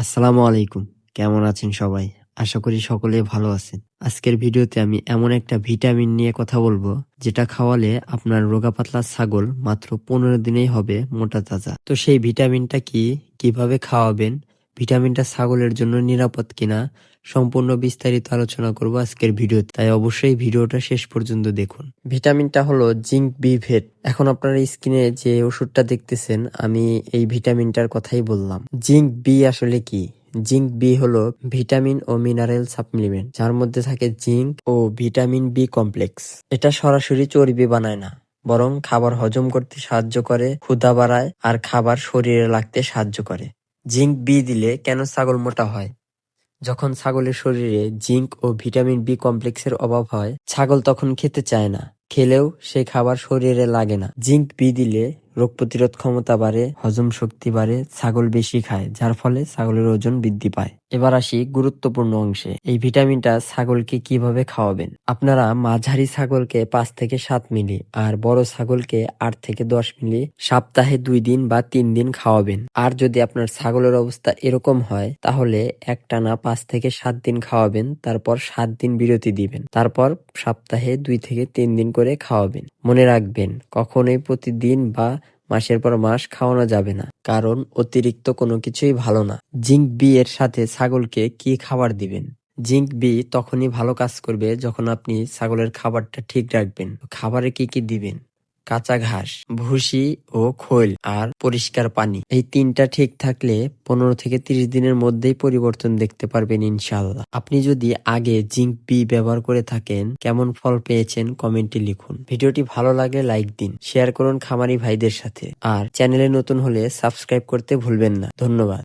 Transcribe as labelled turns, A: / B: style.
A: আসসালামু আলাইকুম। কেমন আছেন সবাই? আশা করি সকলে ভালো আছেন। আজকের ভিডিওতে আমি এমন একটা ভিটামিন নিয়ে কথা বলব, যেটা খাওয়ালে আপনার রোগা পাতলা ছাগল মাত্র পনেরো দিনেই হবে মোটা তাজা। তো সেই ভিটামিনটা কি? কীভাবে খাওয়াবেন? ভিটামিনটা ছাগলের জন্য নিরাপদ কিনা? সম্পূর্ণ বিস্তারিত আলোচনা করব আজকের ভিডিওতে। তাই অবশ্যই ভিডিওটা শেষ পর্যন্ত দেখুন। ভিটামিনটা হলো জিঙ্ক বি ভেট। এখন আপনারা স্ক্রিনে যে ওষুধটা দেখতেছেন, আমি এই ভিটামিনটার কথাই বললাম। জিঙ্ক বি আসলে কি? জিঙ্ক বি হলো ভিটামিন ও মিনারেল সাপ্লিমেন্ট, যার মধ্যে থাকে জিঙ্ক ও ভিটামিন বি কমপ্লেক্স। এটা সরাসরি চর্বি বানায় না, বরং খাবার হজম করতে সাহায্য করে, ক্ষুধা বাড়ায় আর খাবার শরীরে লাগতে সাহায্য করে। জিঙ্ক বি দিলে কেন ছাগল মোটা হয়? যখন ছাগলের শরীরে জিঙ্ক ও ভিটামিন বি কমপ্লেক্সের অভাব হয়, ছাগল তখন খেতে চায় না। খেলেও সে খাবার শরীরে লাগে না। জিঙ্ক বি দিলে রোগ প্রতিরোধ ক্ষমতা বাড়ে, হজম শক্তি বাড়ে, ছাগল বেশি খায়, যার ফলে ছাগলের ওজন বৃদ্ধি পায়। এবার আসি গুরুত্বপূর্ণ অংশে। এই ভিটামিনটা ছাগলকে কীভাবে খাওয়াবেন? আপনারা মাঝারি ছাগলকে পাঁচ থেকে সাত মিলি আর বড় ছাগলকে আট থেকে দশ মিলি সপ্তাহে দুই দিন বা তিন দিন খাওয়াবেন। আর যদি আপনার ছাগলের অবস্থা এরকম হয়, তাহলে একটানা পাঁচ থেকে সাত দিন খাওয়াবেন, তারপর সাত দিন বিরতি দিবেন, তারপর সপ্তাহে দুই থেকে তিন দিন করে খাওয়াবেন। মনে রাখবেন, কখনোই প্রতিদিন বা মাসের পর মাস খাওয়ানো যাবে না, কারণ অতিরিক্ত কোনো কিছুই ভালো না। জিঙ্ক বি এর সাথে ছাগলকে কি খাবার দিবেন? জিঙ্ক বি তখনই ভালো কাজ করবে যখন আপনি ছাগলের খাবারটা ঠিক রাখবেন। খাবারে কি কি দিবেন? কাঁচা ঘাস, ভুসি ও খোল আর পরিষ্কার পানি। এই তিনটা ঠিক থাকলে পনেরো থেকে তিরিশ দিনের মধ্যেই পরিবর্তন দেখতে পারবেন ইনশাল্লাহ আপনি যদি আগে জিঙ্ক বি ব্যবহার করে থাকেন, কেমন ফল পেয়েছেন কমেন্টে লিখুন। ভিডিওটি ভালো লাগলে লাইক দিন, শেয়ার করুন খামারি ভাইদের সাথে। আর চ্যানেলে নতুন হলে সাবস্ক্রাইব করতে ভুলবেন না। ধন্যবাদ।